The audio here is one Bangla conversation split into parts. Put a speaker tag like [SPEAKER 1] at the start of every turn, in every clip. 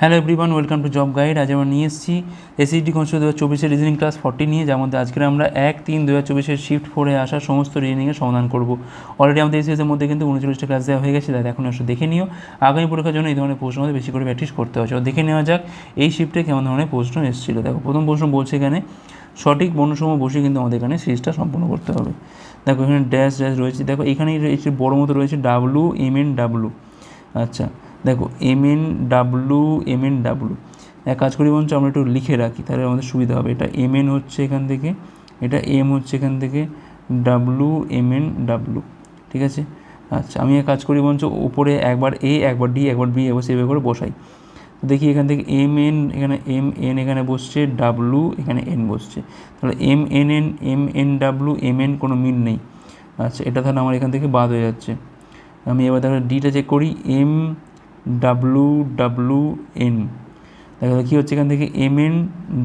[SPEAKER 1] Hello everyone, welcome to job guide. আজ আমরা নিয়ে এসেছি এসিডি কনস্টিটিউ দু হাজার চব্বিশের রিজনিং ক্লাস ফর্টি নিয়ে, যার মধ্যে আজকে আমরা এক তিন দু হাজার চব্বিশের শিফট ফোরে আসা সমস্ত রিজনিংয়ের সমাধান করব। অলরেডি আমাদের এসিএসের মধ্যে কিন্তু উনচল্লিশটা ক্লাস দেওয়া হয়ে গেছে, তাই এখন আসলে দেখে নিও। আগামী পরীক্ষার জন্য এই ধরনের প্রশ্ন আমাদের বেশি করে প্র্যাকটিস করতে হচ্ছে দেখে নেওয়া যাক এই শিফটে কেমন ধরনের প্রশ্ন এসেছিল। দেখো, প্রথম প্রশ্ন বলছে এখানে, সঠিক বর্ণসমূহ বসে কিন্তু আমাদের এখানে সিরিজটা সম্পূর্ণ করতে হবে। দেখো এখানে ড্যাশ ড্যাশ রয়েছে। দেখো এখানেই রয়েছে, বড় মতো রয়েছে ডাব্লু এম এন ডাব্লু আচ্ছা দেখো M N W M N W. এক কাজ করি বলছে আমরা একটু লিখে রাখি, তাহলে আমাদের সুবিধা হবে। এটা এম এন হচ্ছে এখান থেকে, এটা এম হচ্ছে এখান থেকে, ডাব্লু এম এন ডাব্লু। ঠিক আছে? আচ্ছা আমি এক কাজ করি বলছ উপরে একবার এ, একবার ডি, একবার বি এবার সেভাবে করে বসাই। দেখি এখান থেকে এম এন এখানে এম এন এখানে বসছে, ডাব্লু, এখানে এন বসছে। তাহলে M N N M N W M N কোনো মিল নেই। আচ্ছা এটা তাহলে আমার এখান থেকে বাদ হয়ে যাচ্ছে। আমি এবার তাহলে ডিটা চেক করি, এম ডাব্লু ডাব্লু এন দেখা কী হচ্ছে এখান থেকে? M N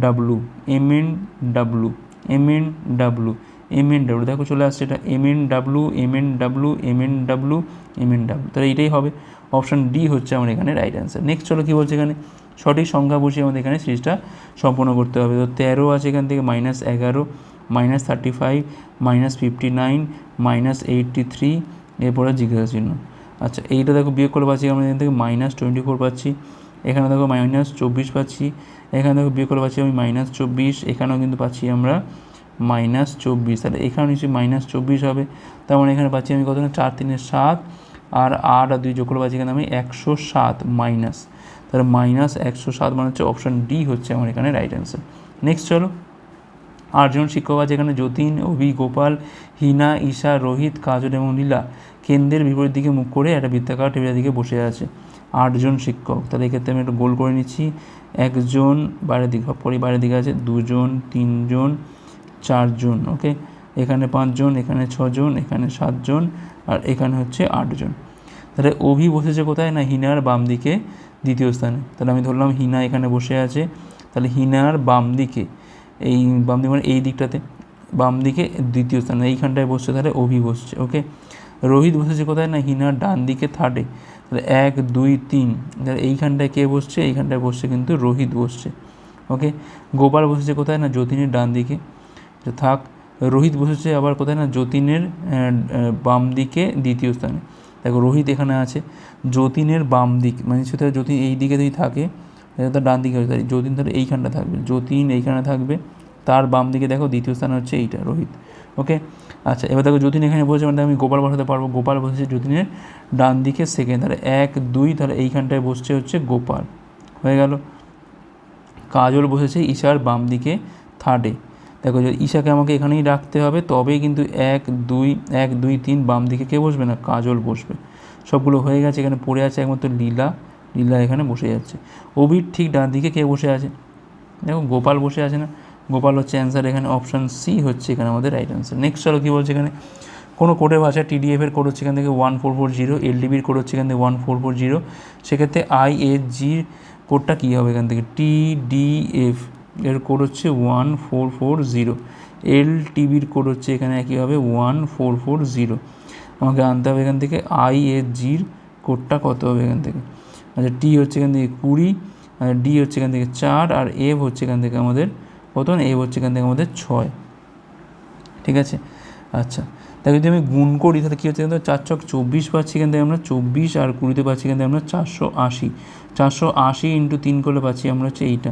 [SPEAKER 1] W M N W M N W M N W দেখো চলে আসছে এটা। M N W M N W M N W M N W তাহলে এইটাই হবে। অপশান ডি হচ্ছে আমার এখানে রাইট অ্যান্সার নেক্সট চলো কী বলছে এখানে? সঠিক সংখ্যা বসিয়ে আমাদের এখানে সিরিজটা সম্পূর্ণ করতে হবে। তো তেরো আছে এখান থেকে মাইনাস এগারো minus thirty five minus fifty nine minus eighty three এরপরে জিজ্ঞাসা চিহ্ন। আচ্ছা এইটা দেখো বিয়োগ করে পাচ্ছি আমরা এখান থেকে মাইনাস টোয়েন্টি ফোর পাচ্ছি, এখানে দেখো মাইনাস চব্বিশ পাচ্ছি, এখানে দেখো বিয়োগ করে পাচ্ছি আমি মাইনাস চব্বিশ, এখানেও কিন্তু পাচ্ছি আমরা মাইনাস চব্বিশ, তাহলে এখানে নিশ্চয়ই মাইনাস চব্বিশ হবে, তার মানে এখানে পাচ্ছি আমি কত না চার তিনে সাত, আর আট আর দুই যোগ করে পাচ্ছি এখানে আমি একশো সাত মাইনাস তাহলে মাইনাস একশো সাত মানে হচ্ছে অপশান ডি হচ্ছে আমার এখানে রাইট অ্যান্সার নেক্সট চলো, আটজন শিক্ষক আছে এখানে, যতীন, অভি, গোপাল, হিনা, ঈশা, রোহিত, কাজল এবং লীলা কেন্দ্রের বিপরীত দিকে মুখ করে একটা বৃত্তাকার টেবিলের দিকে বসে আছে। আটজন শিক্ষক। তাহলে এক্ষেত্রে আমি একটা গোল করে নিচ্ছি। একজন বাইরের দিকে পরে বাইরের দিকে আছে। দুজন, তিনজন, চারজন ওকে এখানে পাঁচজন, এখানে ছজন, এখানে সাতজন, আর এখানে হচ্ছে আটজন। তাহলে অভি বসেছে কোথায় না হিনার বাম দিকে দ্বিতীয় স্থানে? তাহলে আমি ধরলাম হিনা এখানে বসে আছে। তাহলে হিনার বাম দিকে, এই বাম দিকে মানে এই দিকটাতে, বাম দিকে দ্বিতীয় স্থানে, এইখানটায় বসছে, তাহলে অভি বসছে ওকে রোহিত বসেছে কোথায় না হিনার ডান দিকে থার্ডে তাহলে এক, দুই, তিন। তাহলে এইখানটায় কে বসছে? এইখানটায় বসছে কিন্তু রোহিত বসছে। ওকে গোপাল বসেছে কোথায় না যতীনের ডান দিকে? থাক, রোহিত বসেছে আবার কোথায় না যতীনের বাম দিকে দ্বিতীয় স্থানে। দেখো রোহিত এখানে আছে। যতীনের বাম দিক মানে সেটা যতীন এই দিকে যদি থাকে তার ডান দিকে হচ্ছে যতীন তাহলে এইখানটা থাকবে। যতীন এইখানে থাকবে। তার বাম দিকে দেখো দ্বিতীয় স্থান হচ্ছে এইটা, রোহিত। ওকে আচ্ছা এবার দেখো যতীন এখানে বসেছে মানে আমি গোপাল বসাতে পারব। গোপাল বসেছে যতীনের ডান দিকে সেকেন্ড তাহলে এক, দুই, তাহলে এইখানটায় বসছে হচ্ছে গোপাল। হয়ে গেল। কাজল বসেছে ঈশার বাম দিকে থার্ডে দেখো ঈশাকে আমাকে এখানেই রাখতে হবে, তবেই কিন্তু এক, দুই এক, দুই, তিন বাম দিকে কে বসবে না? কাজল বসবে। সবগুলো হয়ে গেছে, এখানে পড়ে আছে একমাত্র লীলা। লীলা এখানে বসে যাচ্ছে। অবির ঠিক ডান দিকে কে বসে আছে? দেখো গোপাল বসে আছে না? গোপাল হচ্ছে অ্যান্সার এখানে অপশান সি হচ্ছে এখানে আমাদের রাইট অ্যান্সার নেক্সট চলো কী বলছে এখানে? কোনো কোডের ভাষা টিডিএফের কোড হচ্ছে এখান থেকে ওয়ান ফোর ফোর জিরো এলডিবির কোড হচ্ছে এখান থেকে ওয়ান ফোর ফোর জিরো সেক্ষেত্রে আই এস জির কোডটা কী হবে এখান থেকে? টিডিএফ এর কোড হচ্ছে one four four zero L টিভির কোড হচ্ছে এখানে একই হবে? ওয়ান ফোর ফোর জিরো আমাকে আনতে হবে এখান থেকে আই এস জির কোডটা কত হবে এখান থেকে? আচ্ছা টি হচ্ছে এখান থেকে কুড়ি, আর ডি হচ্ছে এখান থেকে চার, আর এফ হচ্ছে এখান থেকে আমাদের কত না এফ হচ্ছে এখান থেকে আমাদের ছয়। ঠিক আছে? আচ্ছা তাই যদি আমি গুণ করি, তাহলে কী হচ্ছে এখান চার ছক চব্বিশ পাচ্ছি, এখান থেকে আমরা চব্বিশ আর কুড়িতে পাচ্ছি, এখান থেকে আমরা চারশো আশি। চারশো আশি ইন্টু তিন করলে পাচ্ছি আমরা হচ্ছে এইটা।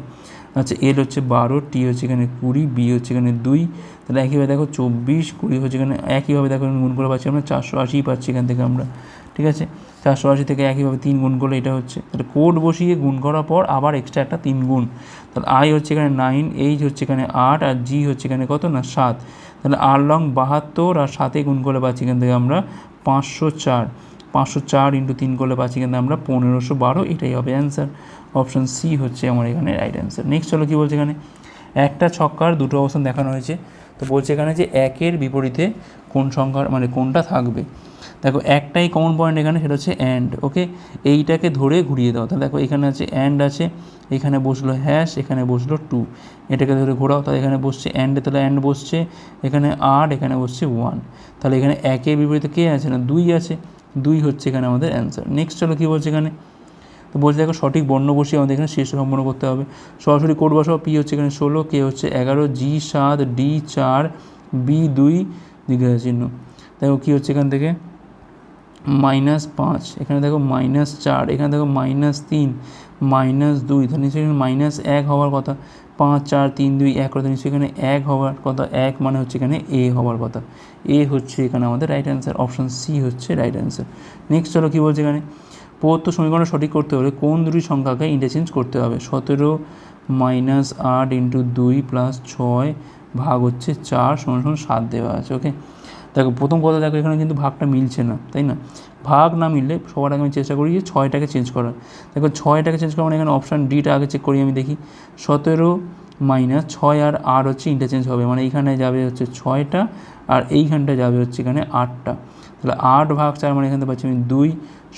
[SPEAKER 1] আচ্ছা এল হচ্ছে বারো, টি হচ্ছে এখানে কুড়ি, বি হচ্ছে এখানে দুই। তাহলে একইভাবে দেখো চব্বিশ, কুড়ি হচ্ছে এখানে, একইভাবে দেখো গুণ করে পাচ্ছি আমরা চারশো আশিই পাচ্ছি এখান থেকে আমরা। ঠিক আছে? চারশো আশি থেকে একইভাবে তিন গুণ করলে এটা হচ্ছে। তাহলে কোড বসিয়ে গুণ করার পর আবার এক্সট্রা একটা তিন গুণ। তাহলে আই হচ্ছে এখানে নাইন এইচ হচ্ছে এখানে আট, আর জি হচ্ছে এখানে কত? না, সাত। তাহলে আর লং বাহাত্তর, আর সাতে গুণ করলে পাচ্ছি এখান থেকে আমরা পাঁচশো চার। পাঁচশো চার ইন্টু তিন করলে পাচ্ছি কিন্তু আমরা পনেরোশো বারো, এটাই হবে অ্যান্সার অপশান সি হচ্ছে আমার এখানে রাইট অ্যান্সার নেক্সট চলো কী বলছে এখানে? একটা ছক্কার দুটো অবস্থান দেখানো হয়েছে। তো বলছে এখানে যে একের বিপরীতে কোন সংখ্যার মানে কোনটা থাকবে? দেখো, একটাই কমন পয়েন্ট এখানে, সেটা হচ্ছে অ্যান্ড ওকে এইটাকে ধরে ঘুরিয়ে দাও। তাহলে দেখো, এখানে আছে অ্যান্ড আছে, এখানে বসল হ্যাশ এখানে বসল টু এটাকে ধরে ঘোরাও, তাহলে এখানে বসছে অ্যান্ডে তাহলে অ্যান্ড বসছে, এখানে আট এখানে বসছে ওয়ান তাহলে এখানে একের বিপরীতে কে আছে না? দুই আছে। দুই হচ্ছে এখানে আমাদের অ্যান্সার নেক্সট চলো কী বলছে এখানে? তো বলছে, দেখো, সঠিক বর্ণ বসিয়ে আমাদের এখানে শেষ সম্পন্ন করতে হবে। সরাসরি কোড বসাও পি হচ্ছে এখানে ষোলো কে হচ্ছে এগারো জি সাত ডি চার বি দুই জিজ্ঞাসা চিহ্ন দেখো, কী হচ্ছে এখান থেকে? মাইনাস পাঁচ, এখানে দেখো মাইনাস চার, এখানে দেখো মাইনাস তিন, মাইনাস দুই তাহলে নিশ্চয়ই এখানে মাইনাস এক হওয়ার কথা। পাঁচ, চার, তিন, দুই, এক কথা নিশ্চয়ই এখানে এক হওয়ার কথা, এক মানে হচ্ছে এখানে এ হওয়ার কথা। এ হচ্ছে এখানে আমাদের রাইট অ্যান্সার অপশান সি হচ্ছে রাইট অ্যান্সার নেক্সট চলো কী বলছে এখানে? প্রদত্ত সমীকরণ সঠিক করতে হলে কোন দুটি সংখ্যাকে ইন্টারচেঞ্জ করতে হবে? সতেরো মাইনাস আট ইন্টু দুই প্লাস ছয় ভাগ হচ্ছে চার সমান সমান সাত দেওয়া আছে ওকে দেখো, প্রথম কথা দেখো, এখানে কিন্তু ভাগটা মিলছে না, তাই না? ভাগ না মিললে সবার আগে আমি চেষ্টা করি যে ছয়টাকে চেঞ্জ করার। দেখো, ছয়টাকে চেঞ্জ করা মানে এখানে অপশান ডিটা আগে চেক করি, আমি দেখি। সতেরো মাইনাস ছয় আর আর হচ্ছে ইন্টারচেঞ্জ হবে মানে এইখানে যাবে হচ্ছে ছয়টা আর এইখানটা যাবে হচ্ছে এখানে আটটা। তাহলে আট ভাগ চার মানে এখানে পাচ্ছি আমি দুই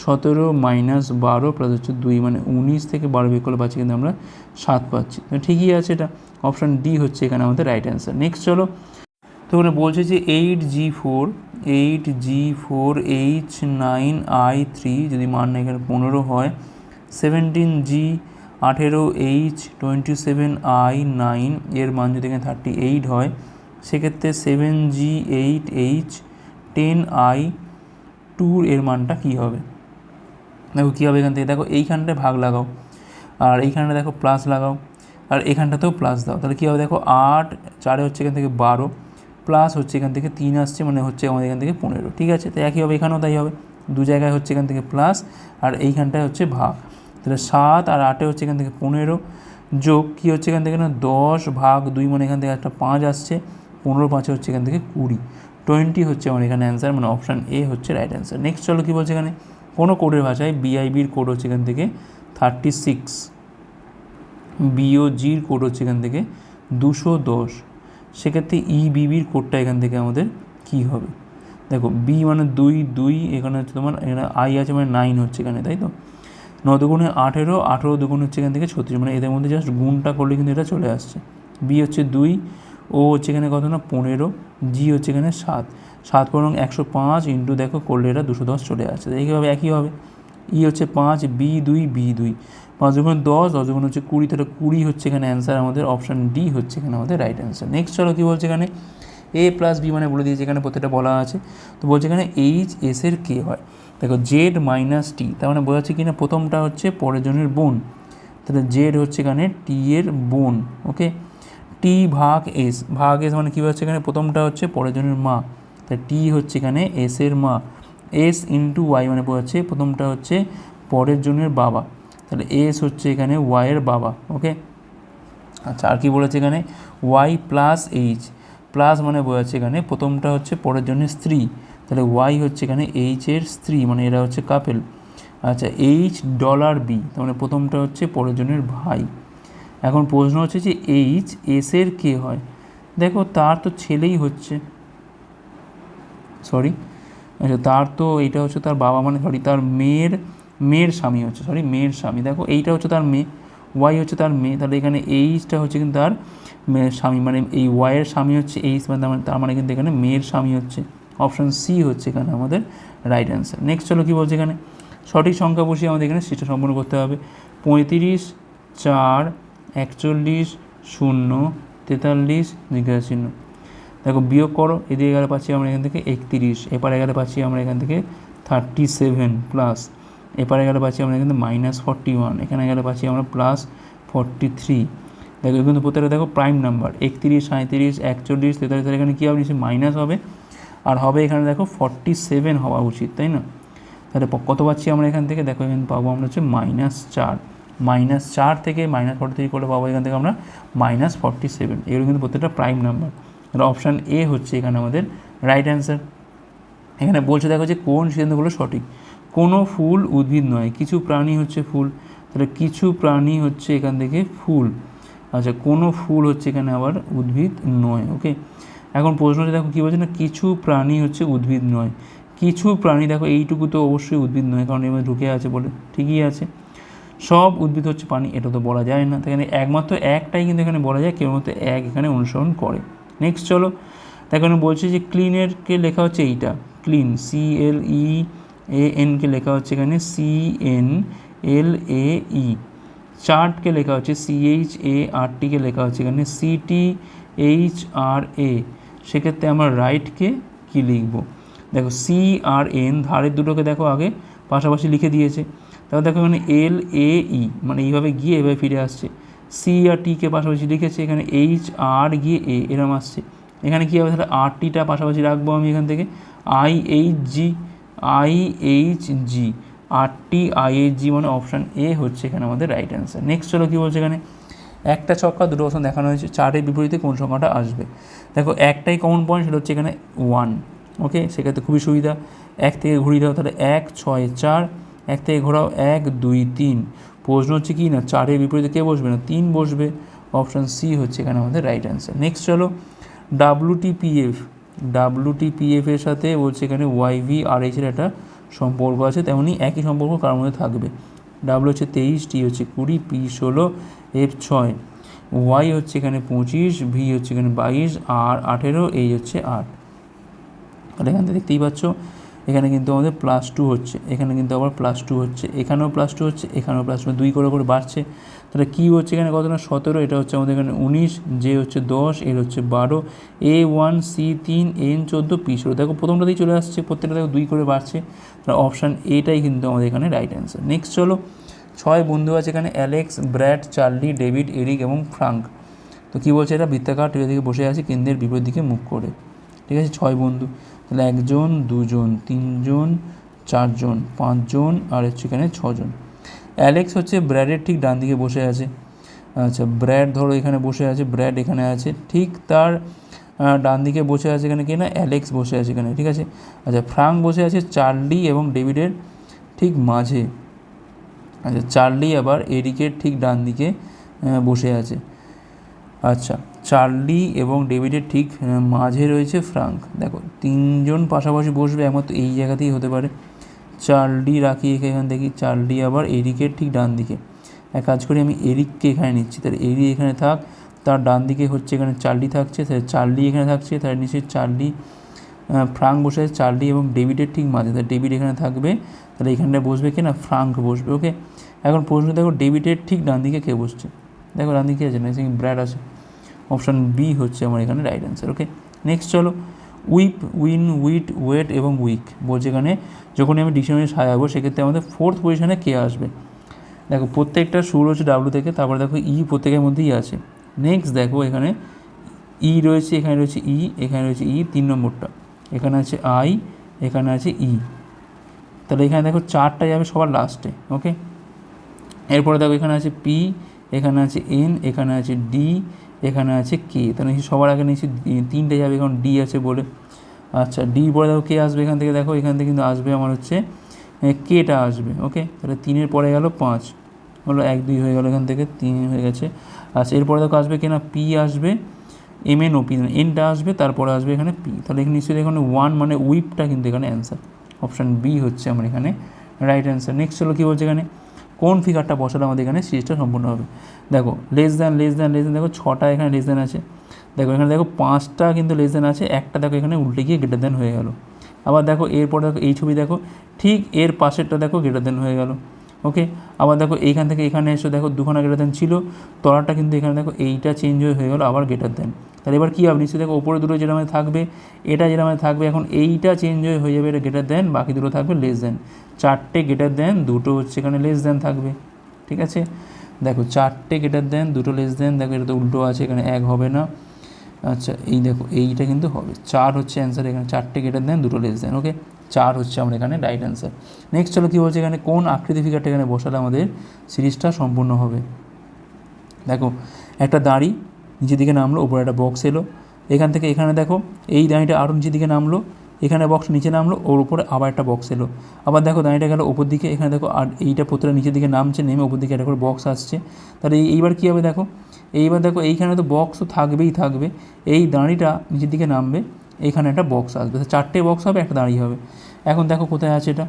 [SPEAKER 1] সতেরো মাইনাস বারো প্লাস হচ্ছে দুই মানে উনিশ থেকে বারো বিয়োগ করলে পাচ্ছি কিন্তু আমরা সাত পাচ্ছি। তো ঠিকই আছে এটা। অপশান ডি হচ্ছে এখানে আমাদের রাইট অ্যান্সার নেক্সট চলো। তো ওখানে বলছে যে eight G four eight G four H nine I three যদি মান এখানে পনেরো হয় সেভেন্টিন জি আঠেরো H twenty seven I nine এর মান যদি এখানে থার্টি এইট হয়, সেক্ষেত্রে seven G eight H ten I টুর এর মানটা কী হবে? দেখো কী হবে এখান থেকে? দেখো এইখানটায় ভাগ লাগাও। আর এইখানটা দেখো প্লাস লাগাও। আর এখানটাতেও প্লাস দাও। তাহলে কী হবে? দেখো আট, চারে হচ্ছে এখান থেকে বারো। প্লাস হচ্ছে এখান থেকে তিন আসছে মানে হচ্ছে আমাদের এখান থেকে পনেরো। ঠিক আছে? তো একই হবে, এখানেও তাই হবে। দু জায়গায় হচ্ছে এখান থেকে প্লাস আর এইখানটায় হচ্ছে ভাগ। তাহলে সাত আর আটে হচ্ছে এখান থেকে পনেরো। যোগ কী হচ্ছে এখান থেকে না? দশ ভাগ দুই মানে এখান থেকে একটা পাঁচ আসছে। পনেরো পাঁচে হচ্ছে এখান থেকে কুড়ি। টোয়েন্টি হচ্ছে আমার এখানে অ্যান্সার মানে অপশান এ হচ্ছে রাইট অ্যান্সার নেক্সট চলো কী বলছে এখানে? কোনো কোডের ভাষায় বিআইবির কোড হচ্ছে এখান থেকে থার্টি সিক্স বিওজির কোড হচ্ছে এখান থেকে দুশো দশ। সেক্ষেত্রে ই বিবির কোডটা এখান থেকে আমাদের কী হবে? দেখো বি মানে দুই দুই, এখানে হচ্ছে তোমার, এখানে আই আছে মানে নাইন হচ্ছে এখানে, তাই তো? ন দুগুণে আঠেরো আঠেরো দুগুণ হচ্ছে এখান থেকে ছত্রিশ মানে এদের মধ্যে জাস্ট গুণটা করলে কিন্তু এটা চলে আসছে। বি হচ্ছে দুই ও হচ্ছে এখানে কত না? পনেরো জি হচ্ছে এখানে সাত। সাত পনেরো একশো পাঁচ ইন্টু দেখো করলে এটা দুশো দশ চলে আসছে। এইভাবে একই হবে। ই হচ্ছে পাঁচ, বি দুই বি দুই। পাঁচ দুগুণ দশ দশ দুগুণ হচ্ছে কুড়ি, তাহলে কুড়ি হচ্ছে এখানে অ্যান্সার আমাদের অপশান ডি হচ্ছে এখানে আমাদের রাইট অ্যান্সার নেক্সট চলো কী বলছে এখানে? এ প্লাস বি মানে বলে দিয়েছে এখানে প্রত্যেকটা বলা আছে। তো বলছে এখানে এইচ এস এর কে হয়। দেখো জেড মাইনাস টি তার মানে বোঝাচ্ছে কি না প্রথমটা হচ্ছে পরের জনের বোন। তাহলে জেড হচ্ছে এখানে টি এর বোন ওকে টি ভাগ এস ভাগ এস মানে কী হচ্ছে এখানে? প্রথমটা হচ্ছে পরের জনের মা। তাই টি হচ্ছে এখানে এস এর মা। এস ইন্টু ওয়াই মানে বোঝাচ্ছে প্রথমটা হচ্ছে পরের জনের বাবা। তাহলে এস হচ্ছে এখানে ওয়াইয়ের বাবা ওকে আচ্ছা আর কি বলেছে এখানে? ওয়াই প্লাস এইচ প্লাস মানে বোঝাচ্ছে এখানে প্রথমটা হচ্ছে পরের জন্য স্ত্রী। তাহলে ওয়াই হচ্ছে এখানে এইচ এর স্ত্রী মানে এরা হচ্ছে কাপেল আচ্ছা এইচ ডলার বি তার মানে প্রথমটা হচ্ছে পরের জনের ভাই। এখন প্রশ্ন হচ্ছে যে এইচ এস এর কে হয়? দেখো, তার তো ছেলেই হচ্ছে। সরি আচ্ছা তার তো এইটা হচ্ছে তার বাবা মানে সরি তার মেয়ের মেয়ের স্বামী হচ্ছে সরি মেয়ের স্বামী। দেখো, এইটা হচ্ছে তার মেয়ে ওয়াই হচ্ছে তার মেয়ে, তাহলে এখানে এইচটা হচ্ছে কিন্তু তার মেয়ের স্বামী মানে এই ওয়াইয়ের স্বামী হচ্ছে এইচ মানে তার মানে মানে কিন্তু এখানে মেয়ের স্বামী হচ্ছে। অপশান সি হচ্ছে এখানে আমাদের রাইট অ্যান্সার নেক্সট চলো কী বলছে এখানে? সঠিক সংখ্যা বসিয়ে আমাদের এখানে সিস্টেম সম্পন্ন করতে হবে। পঁয়ত্রিশ, চার, একচল্লিশ, শূন্য, তেতাল্লিশ জিজ্ঞাসা চিহ্ন। দেখো বিয়োগ করো, এদিকে গেলে পাচ্ছি আমরা এখান থেকে একত্রিশ, এপারে গেলে পাচ্ছি আমরা এখান থেকে থার্টি সেভেন প্লাস এপারে গেলে পাচ্ছি আমরা এখান থেকে মাইনাস ফর্টি ওয়ান এখানে গেলে পাচ্ছি আমরা প্লাস ফর্টি থ্রি দেখো কিন্তু প্রত্যেকটা দেখো প্রাইম নাম্বার একত্রিশ সাঁত্রিশ একচল্লিশ, তেতাল্লিশ, তাহলে এখানে কী হবে? নিশ্চয়ই মাইনাস হবে। আর হবে এখানে দেখো ফর্টি সেভেন হওয়া উচিত, তাই না? তাহলে কত পাচ্ছি আমরা এখান থেকে? দেখো এখানে পাবো আমরা হচ্ছে মাইনাস চার। মাইনাস চার থেকে মাইনাস ফর্টি থ্রি করলে পাবো এখান থেকে আমরা মাইনাস ফর্টি সেভেন এগুলো কিন্তু প্রত্যেকটা প্রাইম নাম্বার তাহলে অপশান এ হচ্ছে এখানে আমাদের রাইট অ্যান্সার এখানে বলছে দেখো যে কোন সিদ্ধান্তগুলো সঠিক। কোনো ফুল উদ্ভিদ নয়, কিছু প্রাণী হচ্ছে ফুল। তাহলে কিছু প্রাণী হচ্ছে এখান থেকে ফুল। আচ্ছা কোনো ফুল হচ্ছে এখানে আবার উদ্ভিদ নয় ওকে এখন প্রশ্ন হচ্ছে দেখো কী বলছে না, কিছু প্রাণী হচ্ছে উদ্ভিদ নয়। কিছু প্রাণী দেখো এইটুকু তো অবশ্যই উদ্ভিদ নয়, কারণ এর মধ্যে ঢুকে আছে বলে ঠিকই আছে। সব উদ্ভিদ হচ্ছে পানি, এটা তো বলা যায় না। এখানে একমাত্র একটাই কিন্তু এখানে বলা যায়, কেবলমাত্র এক এখানে অনুসরণ করে। নেক্সট চলো। দেখো এখানে বলছে যে ক্লিনেরকে লেখা হচ্ছে এইটা। Clean C L E A NK লেখা হচ্ছে এখানে সি এন এল এ ই চার্টকে লেখা হচ্ছে সিএইচ এ আর টিকে লেখা হচ্ছে এখানে সিটি এইচ আর এ সেক্ষেত্রে আমরা রাইটকে কী লিখব? দেখো সি আর এন ধারের দুটোকে দেখো আগে, পাশাপাশি লিখে দিয়েছে। তারপর দেখো এখানে এল এ ই মানে এইভাবে গিয়ে এভাবে ফিরে আসছে। সি আর টিকে পাশাপাশি লিখেছে, এখানে এইচ আর গিয়ে এ এরম আসছে। এখানে কী হবে? তাহলে আর টিটা পাশাপাশি রাখব আমি এখান থেকে। I H G I H G R T I H G মানে অপশান এ হচ্ছে এখানে আমাদের রাইট অ্যান্সার নেক্সট হলো কী বলছে এখানে? একটা ছক্কা দুটো অপশন দেখানো হয়েছে চারের বিপরীতে কোন সংখ্যাটা আসবে? দেখো, একটাই কমন পয়েন্ট সেটা হচ্ছে এখানে ওয়ান ওকে সেক্ষেত্রে খুবই সুবিধা। এক থেকে ঘুরিয়ে দাও, তাহলে এক, ছয়, চার। এক থেকে ঘোরাও, এক, দুই, তিন। প্রশ্ন হচ্ছে কি না, চারের বিপরীতে কে বসবে না? তিন বসবে। অপশান সি হচ্ছে এখানে আমাদের রাইট অ্যান্সার নেক্সট চলো ডাব্লুটিপিএফ ডাব্লুটিপিএফ এর সাথে বলছে এখানে ওয়াইভি আর এইচের একটা সম্পর্ক আছে, তেমনি একই সম্পর্ক কার মধ্যে থাকবে? ডাব্লু হচ্ছে তেইশ টি হচ্ছে কুড়ি পি ষোলো এফ ছয়। ওয়াই হচ্ছে এখানে পঁচিশ ভি হচ্ছে এখানে বাইশ আর আঠেরো এই হচ্ছে আট। তাহলে এখান থেকে দেখতেই পাচ্ছ এখানে কিন্তু আমাদের প্লাস টু হচ্ছে, এখানে কিন্তু আবার প্লাস টু হচ্ছে, এখানেও প্লাস টু হচ্ছে, এখানেও প্লাস টু দুই করে করে বাড়ছে। তাহলে কী হচ্ছে এখানে কত না? সতেরো, এটা হচ্ছে আমাদের এখানে উনিশ জে হচ্ছে দশ এর হচ্ছে বারো এ ওয়ান সি তিন এন চোদ্দ পি ষোলো। দেখো প্রথমটাতেই চলে আসছে, প্রত্যেকটা দেখো দুই করে বাড়ছে। তাহলে অপশান এটাই কিন্তু আমাদের এখানে রাইট অ্যান্সার নেক্সট চলো, ছয় বন্ধু আছে এখানে Alex Brad Charlie David Eric এবং ফ্রাঙ্ক তো কী বলছে এটা বৃত্তাকার টেবিল দিকে বসে আছে, কেন্দ্রের বিপরীত দিকে মুখ করে। ঠিক আছে, ছয় বন্ধু। তাহলে একজন, দুজন, তিনজন, চারজন, পাঁচজন আর হচ্ছে এখানে ছজন। অ্যালেক্স হচ্ছে ব্র্যাডের ঠিক ডান দিকে বসে আছে। আচ্ছা ব্র্যাড ধরো এখানে বসে আছে, ব্র্যাড এখানে আছে। ঠিক তার ডান দিকে বসে আছে এখানে কি না? অ্যালেক্স বসে আছে এখানে, ঠিক আছে? আচ্ছা ফ্রাঙ্ক বসে আছে চার্লি এবং ডেভিডের ঠিক মাঝে। আচ্ছা চার্লি আবার এরিকের ঠিক ডান দিকে বসে আছে। আচ্ছা চার্লি এবং ডেভিডের ঠিক মাঝে রয়েছে ফ্রাঙ্ক। দেখো, তিনজন পাশাপাশি বসবে, একমাত্র এই জায়গাতেই হতে পারে। চার্লি রাখি এখানে দেখি চার্লি আবার এরিকের ঠিক ডান দিকে। এক কাজ করি, আমি এরিককে এখানে নিচ্ছি। তাহলে এরি এখানে থাক, তার ডান দিকে হচ্ছে এখানে চার্লি থাকছে। তাহলে চার্লি এখানে থাকছে তার নিচে চার্লি ফ্রাঙ্ক বসে আছে, চার্লি এবং ডেভিডের ঠিক মাঝে। তাহলে ডেভিড এখানে থাকবে, তাহলে এখানটায় বসবে কি না? ফ্রাঙ্ক বসবে ওকে এখন প্রশ্ন, দেখো, ডেভিডের ঠিক ডান দিকে কে বসছে? দেখো, ডান দিকে আছে? না ব্র্যাড আছে। অপশান বি হচ্ছে আমার এখানে রাইট অ্যান্সার ওকে নেক্সট চলো উইপ উইন উইট ওয়েট এবং উইক বলছে এখানে যখনই আমি ডিকশনারি সাজাবো, সেক্ষেত্রে আমাদের ফোর্থ পজিশনে কে আসবে? দেখো, প্রত্যেকটা সুর হচ্ছে ডাব্লু থেকে, তারপর দেখো ই প্রত্যেকের মধ্যেই আছে। নেক্সট দেখো, এখানে ই রয়েছে, এখানে রয়েছে ই এখানে রয়েছে ই তিন নম্বরটা। এখানে আছে আই এখানে আছে ই তাহলে এখানে দেখো চারটা যাবে সবার লাস্টে ওকে এরপরে দেখো, এখানে আছে পি এখানে আছে এন এখানে আছে ডি এখানে আছে কে? তাহলে সবার আগে নিচে তিনটে যাবে এখন ডি আছে বলে। আচ্ছা ডি পরে দেখো কে আসবে এখান থেকে, দেখো এখান থেকে কিন্তু আসবে আমার হচ্ছে কেটা আসবে, ওকে? তাহলে তিনের পরে গেল পাঁচ। হলো এক, দুই হয়ে গেল এখান থেকে, তিন হয়ে গেছে। আচ্ছা এরপরে দেখো আসবে কিনা পি আসবে, এম এন ও পি এনটা আসবে, তারপরে আসবে এখানে পি। তাহলে এখানে নিশ্চয়ই এখানে ওয়ান মানে উইপটা কিন্তু এখানে অ্যান্সার অপশান বি হচ্ছে আমার এখানে রাইট অ্যান্সার নেক্সট হলো কী বলছে এখানে? কোন ফিগারটা বসালে আমাদের এখানে সিরিজটা সম্পূর্ণ হবে? দেখো less than less than less then দেখো ছটা এখানে লেস দেন আছে। দেখো, এখানে দেখো পাঁচটা কিন্তু লেস দেন আছে, একটা দেখো এখানে উল্টে গিয়ে গ্রেটার দেন হয়ে গেল। আবার দেখো, এরপর দেখো এই ছবি দেখো, ঠিক এর পাশেরটা দেখো গ্রেটার দেন হয়ে গেল। ওকে আবার দেখো এইখান থেকে এখানে এসে, দেখো দুখানা গ্রেটার দ্যান ছিল, তলাটা কিন্তু এখানে দেখো এইটা চেঞ্জ হয়ে হয়ে গেলো, আবার গ্রেটার দ্যান তাহলে এবার কী হবে? নিশ্চয়ই দেখো ওপরে দুটো যেটা আমাদের থাকবে, এটা যেটা আমাদের থাকবে, এখন এইটা চেঞ্জ হয়ে হয়ে যাবে এটা গ্রেটার দেন বাকি দুটো থাকবে লেস দেন চারটে গ্রেটার দেন দুটো হচ্ছে এখানে লেস দেন থাকবে, ঠিক আছে? দেখো চারটে গ্রেটার দেন দুটো লেস দেন দেখো এটা তো উল্টো আছে, এখানে এক হবে না। আচ্ছা এই দেখো, এইটা কিন্তু হবে। চার হচ্ছে অ্যান্সার এখানে চারটে গ্রেটার দেন দুটো লেস দেন ওকে চার হচ্ছে আমার এখানে রাইট অ্যান্সার নেক্সট চলো কী বলছে এখানে? কোন আকৃতি ফিগারটা এখানে বসালে আমাদের সিরিজটা সম্পূর্ণ হবে? দেখো, একটা দাঁড়ি নিচের দিকে নামলো ওপরে একটা বক্স এলো। এখান থেকে এখানে দেখো, এই দাঁড়িটা আরও নিচের দিকে নামলো, এখানে বক্স নিচে নামলো, ওর উপরে আবার একটা বক্স এলো। আবার দেখো, দাঁড়িটা গেলো ওপর দিকে, এখানে দেখো, আর এইটা প্রত্যেকটা নিচের দিকে নামছে, নেমে ওপর দিকে একটা করে বক্স আসছে। তাহলে এই- এইবার কী হবে দেখো? এইবার দেখো এইখানে তো বক্স তো থাকবেই, থাকবে। এই দাঁড়িটা নিচের দিকে নামবে এইখানে একটা বক্স আসবে। চারটে বক্স হবে, একটা দাঁড়িয়ে হবে। এখন দেখো কোথায় আছে এটা?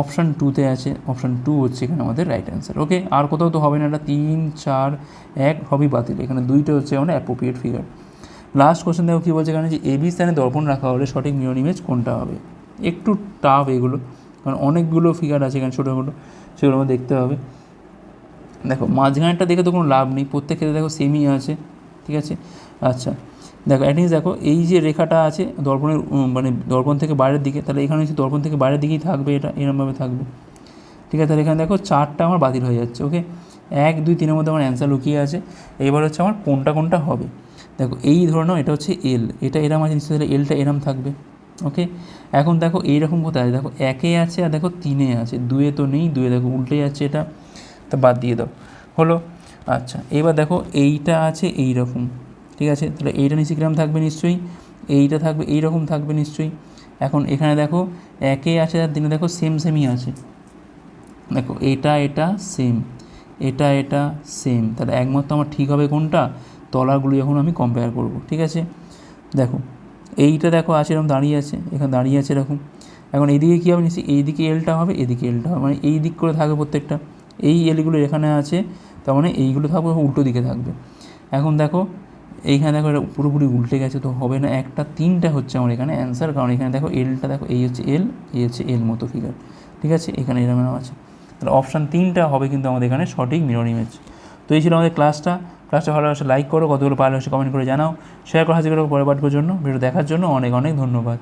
[SPEAKER 1] অপশান টুতে আছে অপশান টু হচ্ছে এখানে আমাদের রাইট অ্যান্সার ওকে আর কোথাও তো হবে না এটা। তিন, চার, এক, সবই বাতিল। এখানে দুইটা হচ্ছে আমাদের অ্যাপ্রোপ্রিয়েট ফিগার লাস্ট কোশ্চেন দেখো কী বলছে এখানে যে এবি স্থানে দর্পণ রাখা হলে সঠিক মিরর ইমেজ কোনটা হবে? একটু টাফ এগুলো, কারণ অনেকগুলো ফিগার আছে এখানে ছোটো ছোটো সেগুলো আমাদের দেখতে হবে। দেখো, মাঝখানেরটা দেখে তো কোনো লাভ নেই প্রত্যেক ক্ষেত্রে দেখো সেমই আছে, ঠিক আছে? আচ্ছা দেখো অ্যাটলিস্ট দেখো, এই যে রেখাটা আছে দর্পণের মানে দর্পণ থেকে বাইরের দিকে, তাহলে এখানে হচ্ছে দর্পণ থেকে বাইরের দিকেই থাকবে, এটা এরমভাবে থাকবে। ঠিক আছে, তাহলে এখানে দেখো চারটা আমার বাতিল হয়ে যাচ্ছে ওকে এক, দুই, তিনের মধ্যে আমার অ্যান্সার লুকিয়ে আছে। এবার হচ্ছে আমার কোনটা কোনটা হবে? দেখো, এই ধরে নাও, এটা হচ্ছে এল এটা এরম আছে, নিশ্চয়ই তাহলে এলটা এরম থাকবে ওকে এখন দেখো, এইরকম কোথায় আছে? দেখো, একে আছে আর দেখো তিনে আছে, দুয়ে তো নেই, দুয়ে দেখো উল্টে যাচ্ছে এটা। তা বাদ দিয়ে দাও। হলো? আচ্ছা এবার দেখো এইটা আছে এই রকম ঠিক আছে? তাহলে এইটা নিচে কিরম থাকবে নিশ্চয়ই? এইটা থাকবে এই রকম থাকবে নিশ্চয়ই। এখন এখানে দেখো একে আছে আর দিনে দেখো সেম সেমই আছে। দেখো এটা এটা সেম এটা এটা সেম তাহলে একমাত্র আমার ঠিক হবে কোনটা? তলাগুলো যখন আমি কম্পেয়ার করব, ঠিক আছে? দেখো, এইটা দেখো আছে এরকম দাঁড়িয়ে আছে, এখানে দাঁড়িয়ে আছে এরকম। এখন এইদিকে কী হবে নিশ্চয়ই? এইদিকে এলটা হবে, এদিকে এলটা হবে মানে এই দিক করে থাকবে প্রত্যেকটা। এই এলগুলো এখানে আছে, তার মানে এইগুলো থাকবে উল্টো দিকে থাকবে। এখন দেখো, এইখানে দেখো এটা পুরোপুরি উল্টে গেছে, তো হবে না, একটা তিনটা হচ্ছে আমার এখানে অ্যান্সার কারণ এখানে দেখো এলটা দেখো, এই হচ্ছে এল এই হচ্ছে এল মতো ফিগার ঠিক আছে? এখানে এরকম এরকম আছে। তাহলে অপশান তিনটা হবে কিন্তু আমাদের এখানে সঠিক মিরর ইমেজ তো এই ছিল আমাদের ক্লাসটা ক্লাসটা ভালো লাগলে লাইক করো, কতগুলো পারলে হচ্ছে কমেন্ট করে জানাও। শেয়ার করা, হাজির করো, পরের পাঠকের জন্য ভিডিও দেখার জন্য অনেক অনেক ধন্যবাদ।